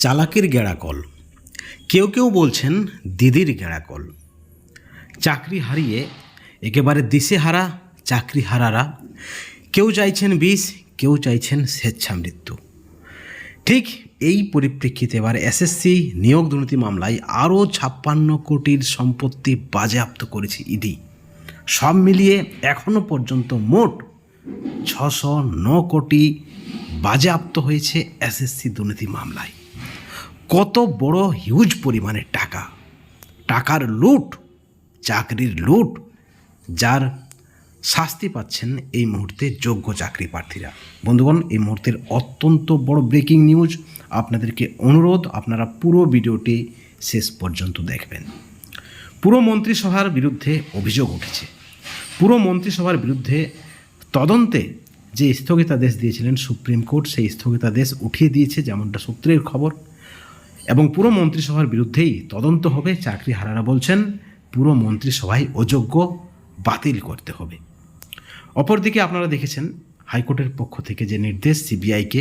চালাকের গেড়াকল। কেউ কেউ বলছেন দিদির গেড়াকল। চাকরি হারিয়ে একেবারে দিশেহারা চাকরি হারারা। কেউ চাইছেন বিষ, কেউ চাইছেন স্বেচ্ছা মৃত্যু ঠিক এই পরিপ্রেক্ষিতে এবার এসএসসি নিয়োগ দুর্নীতি মামলায় আরও ছাপ্পান্ন কোটির সম্পত্তি বাজেয়াপ্ত করেছে ইডি। সব মিলিয়ে এখনও পর্যন্ত মোট ছশো ন কোটি বাজেয়াপ্ত হয়েছে এসএসসি দুর্নীতি মামলায়। কত বড় হিউজ পরিমাণের টাকা। টাকার লুট, চাকরির লুট, যার শাস্তি পাচ্ছেন এই মুহূর্তে যোগ্য চাকরি প্রার্থীরা। বন্ধুগণ, এই মুহূর্তের অত্যন্ত বড় ব্রেকিং নিউজ আপনাদেরকে অনুরোধ, আপনারা পুরো ভিডিওটি শেষ পর্যন্ত দেখবেন। পুরো মন্ত্রিসভার বিরুদ্ধে অভিযোগ উঠেছে। পুরো মন্ত্রিসভার বিরুদ্ধে তদন্তে যে স্থগিতাদেশ দিয়েছিলেন সুপ্রিম কোর্ট, সেই স্থগিতাদেশ উঠিয়ে দিয়েছে, যেমনটা সূত্রের খবর। এবং পুরো মন্ত্রিসভার বিরুদ্ধেই তদন্ত হবে, চাকরি হারারা বলছেন, পুরো মন্ত্রিসভায় অযোগ্য বাতিল করতে হবে। অপরদিকে আপনারা দেখেছেন, হাইকোর্টের পক্ষ থেকে যে নির্দেশ সিবিআইকে,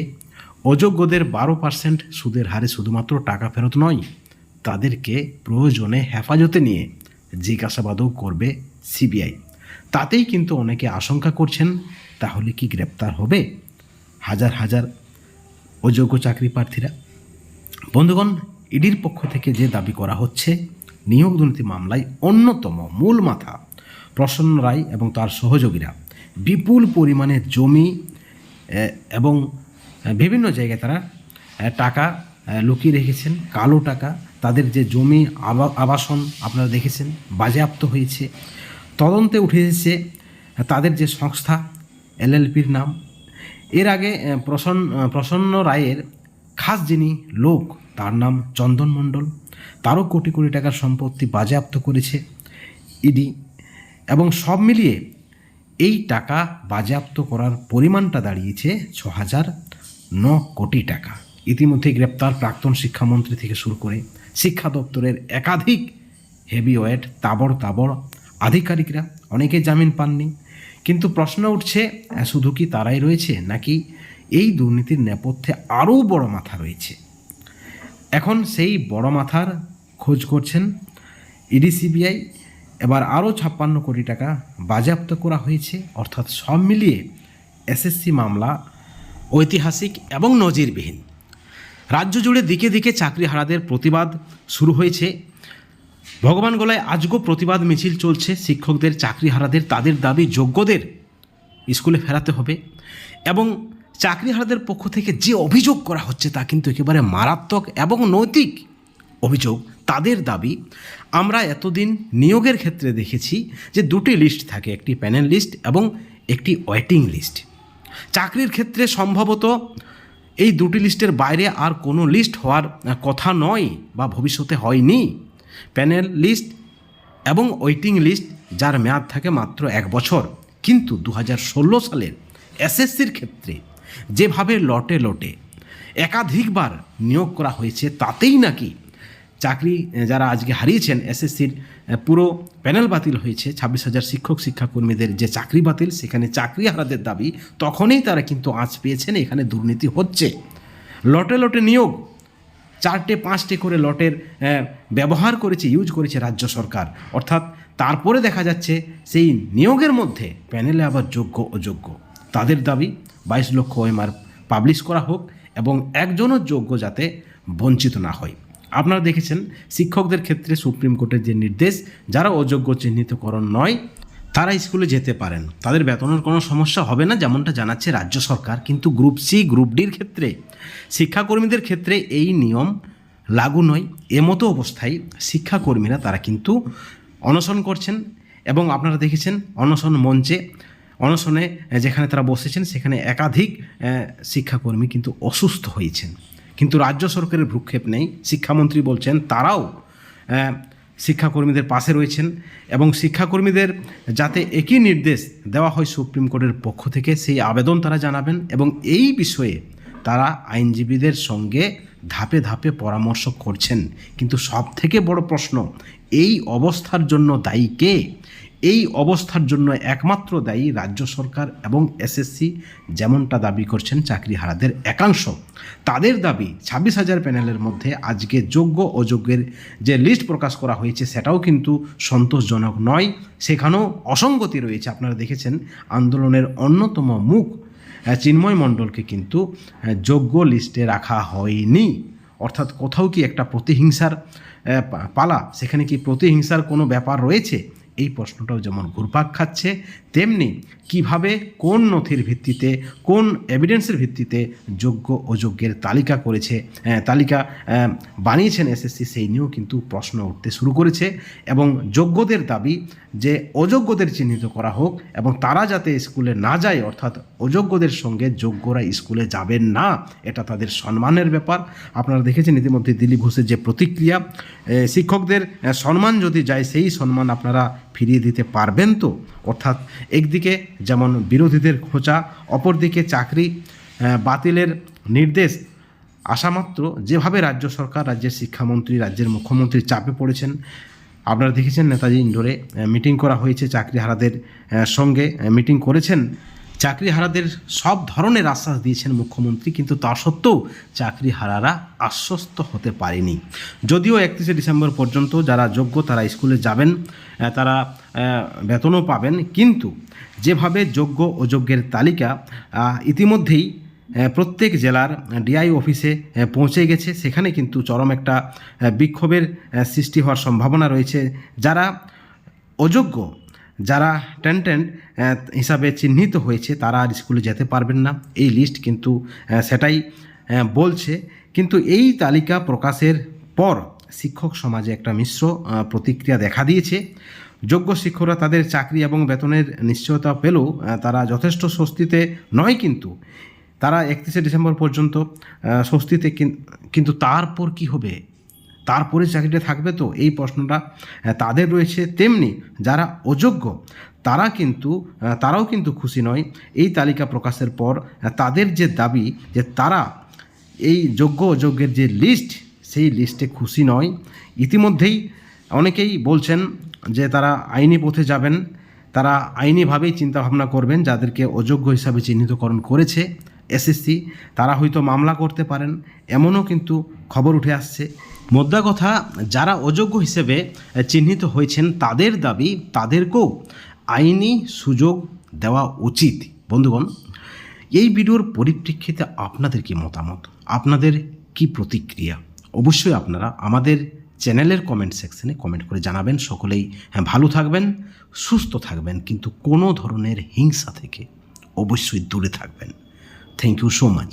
অযোগ্যদের বারো পার্সেন্ট সুদের হারে শুধুমাত্র টাকা ফেরত নয়, তাদেরকে প্রয়োজনে হেফাজতে নিয়ে জিজ্ঞাসাবাদও করবে সিবিআই। তাতেই কিন্তু অনেকে আশঙ্কা করছেন, তাহলে কি গ্রেপ্তার হবে? হাজার হাজার অযোগ্য চাকরি প্রার্থীরা বন্ধুগণ, ইডির পক্ষ থেকে যে দাবি করা হচ্ছে, নিয়োগ দুর্নীতি মামলায় অন্যতম মূল মাথা প্রসন্ন রায় এবং তার সহযোগীরা। বিপুল পরিমাণে জমি এবং বিভিন্ন জায়গায় তারা টাকা লুকিয়ে রেখেছেন, কালো টাকা, তাদের যে জমি, আবা- আবাসন আপনারা দেখেছেন, বাজেয়াপ্ত হয়েছে। তদন্তে উঠে এসেছে তাদের যে সংস্থা এলএলপির নাম। এর আগে প্রসন্ন প্রসন্ন রায়ের খাস যিনি লোক, তার নাম চন্দন মণ্ডল। তারও কোটি কোটি টাকার সম্পত্তি বাজেয়াপ্ত করেছে ইডি এবং সব মিলিয়ে এই টাকা বাজেয়াপ্ত করার পরিমাণটা দাঁড়িয়েছে ছ হাজার ন কোটি টাকা। ইতিমধ্যে গ্রেপ্তার প্রাক্তন শিক্ষামন্ত্রী থেকে শুরু করে শিক্ষা দপ্তরের একাধিক হেভিওয়েট, তাবড় তাবড় আধিকারিকরা অনেকে জামিন পাননি। কিন্তু প্রশ্ন উঠছে শুধু কি তারাই রয়েছে নাকি এই দুর্নীতির নেপথ্যে আরও বড় মাথা রয়েছে। এখন সেই বড় মাথার খোঁজ করছেন ইডি, সিবিআই। এবার আরও ছাপ্পান্ন কোটি টাকা বাজেয়াপ্ত করা হয়েছে, অর্থাৎ সব মিলিয়ে এসএসসি মামলা ঐতিহাসিক এবং নজিরবিহীন। রাজ্য জুড়ে দিকে দিকে চাকরিহারাদের প্রতিবাদ শুরু হয়েছে। ভগবান গলায় আজগো প্রতিবাদ মিছিল চলছে, শিক্ষকদের, চাকরিহারাদের, তাদের দাবি যোগ্যদের স্কুলে ফেরাতে হবে। এবং চাকরিহারাদের পক্ষ থেকে যে অভিযোগ করা হচ্ছে তা কিন্তু একেবারে মারাত্মক এবং নৈতিক অভিযোগ। তাদের দাবি, আমরা এতদিন নিয়োগের ক্ষেত্রে দেখেছি যে দুটি লিস্ট থাকে, একটি প্যানেল লিস্ট এবং একটি ওয়েটিং লিস্ট চাকরির ক্ষেত্রে সম্ভবত এই দুটি লিস্টের বাইরে আর কোনো লিস্ট হওয়ার কথা নয় বা ভবিষ্যতে হয়নি। প্যানেল লিস্ট এবং ওয়েটিং লিস্ট যার মেয়াদ থাকে মাত্র এক বছর। কিন্তু দু হাজার ষোলো সালের এসএসসির ক্ষেত্রে যেভাবে লটে লটে একাধিকবার নিয়োগ করা হয়েছে, তাতেই নাকি চাকরি যারা আজকে হারিয়েছেন এসএসসির পুরো প্যানেল বাতিল হয়েছে। ছাব্বিশ হাজার শিক্ষক, শিক্ষাকর্মীদের যে চাকরি বাতিল, সেখানে চাকরি হারাদের দাবি, তখনই তারা কিন্তু আঁচ পেয়েছেন, এখানে দুর্নীতি হচ্ছে। লটে লটে নিয়োগ, চারটে, পাঁচটে করে লটের ব্যবহার করেছে, ইউজ করেছে রাজ্য সরকার। অর্থাৎ তারপরে দেখা যাচ্ছে, সেই নিয়োগের মধ্যে প্যানেলে আবার যোগ্য, অযোগ্য। তাদের দাবি বাইশ লক্ষ ওএমআর পাবলিশ করা হোক এবং একজনও যোগ্য যাতে বঞ্চিত না হয়। আপনারা দেখেছেন, শিক্ষকদের ক্ষেত্রে সুপ্রিম কোর্টের যে নির্দেশ, যারা অযোগ্য চিহ্নিতকরণ নয়, তারা স্কুলে যেতে পারেন। তাদের বেতনের কোনো সমস্যা হবে না, যেমনটা জানাচ্ছে রাজ্য সরকার। কিন্তু গ্রুপ সি, গ্রুপ ডির ক্ষেত্রে, শিক্ষাকর্মীদের ক্ষেত্রে এই নিয়ম লাগু নয়। এমতো অবস্থায় শিক্ষাকর্মীরা তারা কিন্তু অনশন করছেন এবং আপনারা দেখেছেন, অনশন মঞ্চে অনশনে যেখানে তারা বসেছেন, সেখানে একাধিক শিক্ষাকর্মী কিন্তু অসুস্থ হয়েছেন। কিন্তু রাজ্য সরকারের ভ্রুক্ষেপ নেই। শিক্ষামন্ত্রী বলছেন তারাও শিক্ষাকর্মীদের পাশে রয়েছেন এবং শিক্ষাকর্মীদের যাতে একই নির্দেশ দেওয়া হয় সুপ্রিম কোর্টের পক্ষ থেকে, সেই আবেদন তারা জানাবেন এবং এই বিষয়ে তারা আইনজীবীদের সঙ্গে ধাপে ধাপে পরামর্শ করছেন। কিন্তু সব থেকে বড় প্রশ্ন, এই অবস্থার জন্য দায়ী কে? এই অবস্থার জন্য একমাত্র দায়ী রাজ্য সরকার এবং এসএসসি যেমনটা দাবি করছেন চাকরিহারাদের একাংশ। তাদের দাবি ছাব্বিশ হাজার প্যানেলের মধ্যে আজকে যোগ্য অযোগ্যের যে লিস্ট প্রকাশ করা হয়েছে সেটাও কিন্তু সন্তোষজনক নয়। সেখানেও অসঙ্গতি রয়েছে। আপনারা দেখেছেন আন্দোলনের অন্যতম মুখ চিন্ময় মণ্ডলকে কিন্তু যোগ্য লিস্টে রাখা হয়নি। অর্থাৎ কোথাও কি একটা প্রতিহিংসার পালা? সেখানে কি প্রতিহিংসার কোনো ব্যাপার রয়েছে? এই প্রশ্নটাও যেমন ঘুরপাক খাচ্ছে, তেমনি কীভাবে কোন নথির ভিত্তিতে, কোন এভিডেন্সের ভিত্তিতে যোগ্য অযোগ্যের তালিকা করেছে তালিকা বানিয়েছেন এসএসসি সেই নিয়েও কিন্তু প্রশ্ন উঠতে শুরু করেছে এবং যোগ্যদের দাবি যে অযোগ্যদের চিহ্নিত করা হোক এবং তারা যাতে স্কুলে না যায়, অর্থাৎ অযোগ্যদের সঙ্গে যোগ্যরা স্কুলে যাবেন না, এটা তাদের সম্মানের ব্যাপার। আপনারা দেখেছেন ইতিমধ্যে দিলীপ ঘোষের যে প্রতিক্রিয়া শিক্ষকদের সম্মান যদি যায়, সেই সম্মান আপনারা ফিরিয়ে দিতে পারবেন তো? অর্থাৎ একদিকে যেমন বিরোধীদের খোঁচা, অপরদিকে চাকরি বাতিলের নির্দেশ। আসামাত্র যেভাবে রাজ্য সরকার, রাজ্যের শিক্ষামন্ত্রী, রাজ্যের মুখ্যমন্ত্রী চাপে পড়েছেন, আপনারা দেখেছেন নেতাজি ইন্ডোরে মিটিং করা হয়েছে চাকরিহারাদের সঙ্গে মিটিং করেছেন। চাকরিহারাদের সব ধরনের আশ্বাস দিয়েছেন মুখ্যমন্ত্রী, কিন্তু তা সত্ত্বেও চাকরিহারারা আশ্বস্ত হতে পারেনি। যদিও একত্রিশে ডিসেম্বর পর্যন্ত যারা যোগ্য তারা স্কুলে যাবেন তারা বেতনও পাবেন, কিন্তু যেভাবে যোগ্য অযোগ্যের তালিকা ইতিমধ্যেই প্রত্যেক জেলার ডিআই অফিসে পৌঁছে গেছে, সেখানে কিন্তু চরম একটা বিক্ষোভের সৃষ্টি হওয়ার সম্ভাবনা রয়েছে। যারা অযোগ্য যারা টেন্টেন্ট হিসাবে চিহ্নিত হয়েছে, তারা আর স্কুলে যেতে পারবেন না। এই লিস্ট কিন্তু সেটাই বলছে। কিন্তু এই তালিকা প্রকাশের পর শিক্ষক সমাজে একটা মিশ্র প্রতিক্রিয়া দেখা দিয়েছে। যোগ্য শিক্ষকরা তাদের চাকরি এবং বেতনের নিশ্চয়তা পেলেও তারা যথেষ্ট স্বস্তিতে নয় কিন্তু। তারা একত্রিশে ডিসেম্বর পর্যন্ত স্বস্তিতে কিন- কিন্তু তারপর কি হবে? তারপরে চাকরিটা থাকবে তো? এই প্রশ্নটা তাদের রয়েছে তেমনি যারা অযোগ্য, তারা কিন্তু তারাও কিন্তু খুশি নয়। এই তালিকা প্রকাশের পর তাদের যে দাবি যে তারা এই যোগ্য অযোগ্যের যে লিস্ট সেই লিস্টে খুশি নয়। ইতিমধ্যেই অনেকেই বলছেন যে তারা আইনি পথে যাবেন, তারা আইনিভাবেই চিন্তাভাবনা করবেন, যাদেরকে অযোগ্য হিসাবে চিহ্নিতকরণ করেছে এসএসসি, তারা হয়তো মামলা করতে পারেন, এমনও কিন্তু খবর উঠে আসছে। মোদ্দা কথা যারা অযোগ্য হিসেবে চিহ্নিত হয়েছেন, তাদের দাবি তাদেরকেও আইনি সুযোগ দেওয়া উচিত। বন্ধুগণ, এই ভিডিওর পরিপ্রেক্ষিতে আপনাদের কি মতামত? আপনাদের কি প্রতিক্রিয়া? অবশ্যই আপনারা আমাদের চ্যানেলের কমেন্ট সেকশনে কমেন্ট করে জানাবেন। সকলেই হ্যাঁ ভালো থাকবেন, সুস্থ থাকবেন, কিন্তু কোনো ধরনের হিংসা থেকে অবশ্যই দূরে থাকবেন। Thank you so much